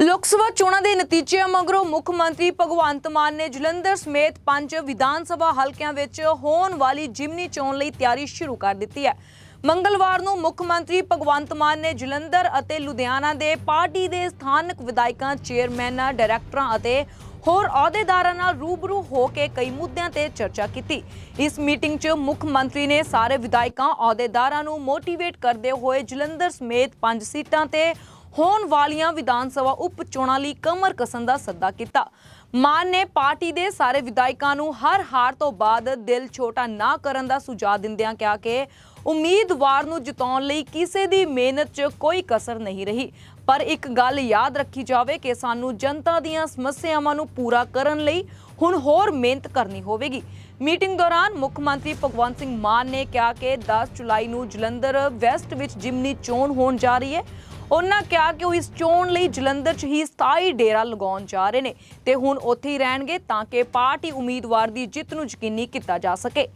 ਲੋਕ ਸਭਾ ਚੋਣਾਂ ਦੇ ਨਤੀਜਿਆਂ ਮਗਰੋਂ ਮੁੱਖ ਮੰਤਰੀ ਭਗਵੰਤ ਮਾਨ ਨੇ ਜਲੰਧਰ ਸਮੇਤ ਪੰਜ ਵਿਧਾਨ ਸਭਾ ਹਲਕਿਆਂ ਵਿੱਚ ਹੋਣ ਵਾਲੀ ਜਿਮਨੀ ਚੋਣ ਲਈ ਤਿਆਰੀ ਸ਼ੁਰੂ ਕਰ ਦਿੱਤੀ ਹੈ। ਮੰਗਲਵਾਰ ਨੂੰ ਮੁੱਖ ਮੰਤਰੀ ਭਗਵੰਤ ਮਾਨ ਨੇ ਜਲੰਧਰ ਅਤੇ ਲੁਧਿਆਣਾ ਦੇ ਪਾਰਟੀ ਦੇ ਸਥਾਨਕ ਵਿਧਾਇਕਾਂ, ਚੇਅਰਮੈਨਾਂ, ਡਾਇਰੈਕਟਰਾਂ ਅਤੇ ਹੋਰ ਅਹੁਦੇਦਾਰਾਂ ਨਾਲ ਰੂਬਰੂ ਹੋ ਕੇ ਕਈ ਮੁੱਦਿਆਂ ਤੇ ਚਰਚਾ ਕੀਤੀ। ਇਸ ਮੀਟਿੰਗ 'ਚ ਮੁੱਖ ਮੰਤਰੀ ਨੇ ਸਾਰੇ ਵਿਧਾਇਕਾਂ, ਅਹੁਦੇਦਾਰਾਂ ਨੂੰ ਮੋਟੀਵੇਟ ਕਰਦੇ ਹੋਏ ਜਲੰਧਰ ਸਮੇਤ ਪੰਜ ਸੀਟਾਂ ਤੇ ਹੋਣ ਵਾਲੀਆਂ ਵਿਧਾਨ ਸਭਾ ਉਪ ਚੋਣਾਂ ਲਈ ਕਮਰ ਕਸਣ ਦਾ ਸੱਦਾ ਕੀਤਾ। ਮਾਨ ਨੇ ਪਾਰਟੀ ਦੇ ਸਾਰੇ ਵਿਧਾਇਕਾਂ ਨੂੰ ਹਰ ਹਾਰ ਤੋਂ ਬਾਅਦ ਦਿਲ ਛੋਟਾ ਨਾ ਕਰਨ ਦਾ ਸੁਝਾਅ ਦਿੰਦਿਆਂ ਕਿਹਾ ਕਿ ਉਮੀਦਵਾਰ ਨੂੰ ਜਿਤਾਉਣ ਲਈ ਕਿਸੇ ਦੀ ਮਿਹਨਤ 'ਚ ਕੋਈ ਕਸਰ ਨਹੀਂ ਰਹੀ। ਪਰ ਇੱਕ ਗੱਲ ਯਾਦ ਰੱਖੀ ਜਾਵੇ ਕਿ ਸਾਨੂੰ ਜਨਤਾ ਦੀਆਂ ਸਮੱਸਿਆਵਾਂ ਨੂੰ ਪੂਰਾ ਕਰਨ ਲਈ ਹੁਣ ਹੋਰ ਮਿਹਨਤ ਕਰਨੀ ਹੋਵੇਗੀ। ਮੀਟਿੰਗ ਦੌਰਾਨ ਮੁੱਖ ਮੰਤਰੀ ਭਗਵੰਤ ਸਿੰਘ ਮਾਨ ਨੇ ਕਿਹਾ ਕਿ 10 ਜੁਲਾਈ ਨੂੰ ਜਲੰਧਰ ਵੈਸਟ ਵਿੱਚ ਜਿਮਨੀ ਚੋਣ ਹੋਣ ਜਾ ਰਹੀ ਹੈ। ਉਹਨਾਂ ਕਿਹਾ ਕਿ ਉਹ ਇਸ ਚੋਣ ਲਈ ਜਲੰਧਰ 'ਚ ਹੀ ਸਥਾਈ ਡੇਰਾ ਲਗਾਉਣ ਜਾ ਰਹੇ ਨੇ ਤੇ ਹੁਣ ਉੱਥੇ ਹੀ ਰਹਿਣਗੇ ਤਾਂ ਕਿ ਪਾਰਟੀ ਉਮੀਦਵਾਰ ਦੀ ਜਿੱਤ ਨੂੰ ਯਕੀਨੀ ਕੀਤਾ ਜਾ ਸਕੇ।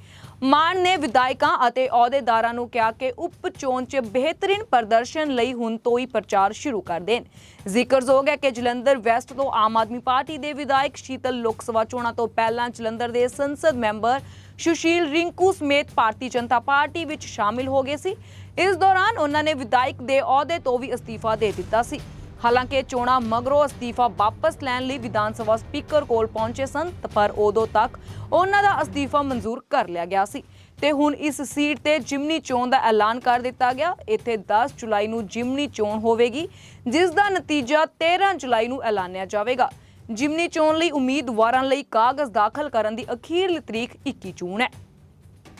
ਮਾਨ ਨੇ ਵਿਧਾਇਕਾਂ ਅਤੇ ਅਹੁਦੇਦਾਰਾਂ ਨੂੰ ਕਿਹਾ ਕਿ ਉਪ ਚੋਣ 'ਚ ਬਿਹਤਰੀਨ ਪ੍ਰਦਰਸ਼ਨ ਲਈ ਹੁਣ ਤੋਂ ਹੀ ਪ੍ਰਚਾਰ ਸ਼ੁਰੂ ਕਰ ਦੇਣ। ਜ਼ਿਕਰਯੋਗ ਹੈ ਕਿ ਜਲੰਧਰ ਵੈਸਟ ਤੋਂ ਆਮ ਆਦਮੀ ਪਾਰਟੀ ਦੇ ਵਿਧਾਇਕ ਸ਼ੀਤਲ ਲੋਕ ਸਭਾ ਚੋਣਾਂ ਤੋਂ ਪਹਿਲਾਂ ਜਲੰਧਰ ਦੇ ਸੰਸਦ ਮੈਂਬਰ ਸੁਸ਼ੀਲ ਰਿੰਕੂ ਸਮੇਤ ਭਾਰਤੀ ਜਨਤਾ ਪਾਰਟੀ ਵਿੱਚ ਸ਼ਾਮਿਲ ਹੋ ਗਏ ਸੀ। ਇਸ ਦੌਰਾਨ ਉਹਨਾਂ ਨੇ ਵਿਧਾਇਕ ਦੇ ਅਹੁਦੇ ਤੋਂ ਵੀ ਅਸਤੀਫਾ ਦੇ ਦਿੱਤਾ ਸੀ। ਹਾਲਾਂਕਿ ਚੋਣਾਂ ਮਗਰੋਂ ਅਸਤੀਫਾ ਵਾਪਸ ਲੈਣ ਲਈ ਵਿਧਾਨ ਸਭਾ ਸਪੀਕਰ ਕੋਲ ਪਹੁੰਚੇ ਸਨ, ਪਰ ਉਦੋਂ ਤੱਕ ਉਹਨਾਂ ਦਾ ਅਸਤੀਫਾ ਮਨਜ਼ੂਰ ਕਰ ਲਿਆ ਗਿਆ ਸੀ। ਤੇ ਹੁਣ ਇਸ ਸੀਟ ਤੇ ਜਿਮਨੀ ਚੋਣ ਦਾ ਐਲਾਨ ਕਰ ਦਿੱਤਾ ਗਿਆ। ਇੱਥੇ 10 ਜੁਲਾਈ ਨੂੰ ਜਿਮਨੀ ਚੋਣ ਹੋਵੇਗੀ, ਜਿਸ ਦਾ ਨਤੀਜਾ 13 ਜੁਲਾਈ ਨੂੰ ਐਲਾਨਿਆ ਜਾਵੇਗਾ। ਜਿਮਨੀ ਚੋਣ ਲਈ ਉਮੀਦਵਾਰਾਂ ਲਈ ਕਾਗਜ਼ ਦਾਖਲ ਕਰਨ ਦੀ ਅਖੀਰਲੀ ਤਰੀਕ 21 ਜੂਨ ਹੈ।